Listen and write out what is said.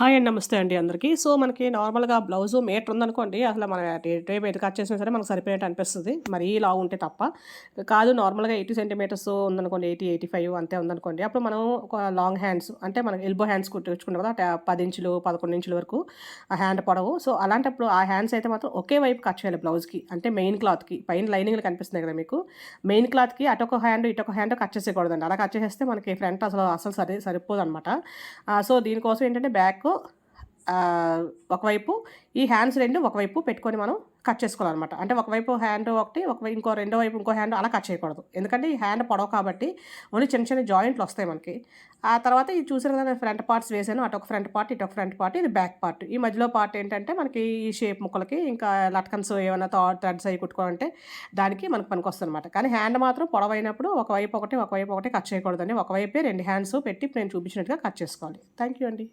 Hi అండి నమస్తే అండి అందరికీ. సో మనకి నార్మల్గా బ్లౌజ్ మీటర్ ఉందనుకోండి అసలు మన టేప్ ఎటు కట్ చేసినా సరే మనకు సరిపోయేట్టు అనిపిస్తుంది. మరీ లావు ఉంటే తప్ప. కాదు నార్మల్గా ఎయిటీ సెంటీమీటర్స్ ఉందనుకోండి ఎయిటీ ఎయిటీ ఫైవ్ అంతే ఉందనుకోండి. అప్పుడు మనం ఒక లాంగ్ హ్యాండ్స్ అంటే మనకి ఎల్బో హ్యాండ్స్ కుట్టించుకుంటాం కదా పది ఇంచులు పదకొండు ఇంచుల వరకు ఆ హ్యాండ్ పొడవు. సో అలాంటప్పుడు ఆ హ్యాండ్స్ అయితే మాత్రం ఒకే వైపు కట్ చేయాలి బ్లౌజ్కి అంటే మెయిన్ క్లాత్కి. పైన లైనింగ్లు కనిపిస్తున్నాయి కదా మీకు. మెయిన్ క్లాత్కి అటొక హ్యాండ్ ఇటొక హ్యాండ్ కట్ చేసేయకూడదండి. అలా కట్ చేసేస్తే మనకి ఫ్రంట్ అసలు అసలు సరి సరిపోదు అనమాట సో దీనికోసం ఏంటంటే బ్యాక్ బ్యాక్ ఒకవైపు ఈ హ్యాండ్స్ రెండు ఒకవైపు పెట్టుకొని మనం కట్ చేసుకోవాలన్నమాట. అంటే ఒకవైపు హ్యాండ్ ఒకటి ఒకవైపు ఇంకో రెండో వైపు ఇంకో హ్యాండ్ అలా కట్ చేయకూడదు. ఎందుకంటే ఈ హ్యాండ్ పొడవు కాబట్టి ఓన్లీ చిన్న చిన్న జాయింట్లు వస్తాయి మనకి. ఆ తర్వాత ఇది చూసారు కదా ఫ్రంట్ పార్ట్స్ వేసాను. అటు ఒక ఫ్రంట్ పార్ట్ ఇటు ఒక ఫ్రంట్ పార్ట్ ఇది బ్యాక్ పార్ట్ ఈ మధ్యలో పార్ట్ ఏంటంటే మనకి ఈ షేప్ ముక్కలకి ఇంకా లట్కన్స్ ఏమైనా థ్రెడ్స్ అవి కుట్టుకోవాలంటే దానికి మనకు పనికి వస్తుంది అనమాట కానీ హ్యాండ్ మాత్రం పొడవైనప్పుడు ఒకవైపు ఒకటి ఒకవైపు ఒకటి కట్ చేయకూడదండి. ఒకవైపే రెండు హ్యాండ్స్ పెట్టి నేను చూపించినట్టుగా కట్ చేసుకోవాలి. థ్యాంక్ యూ అండి.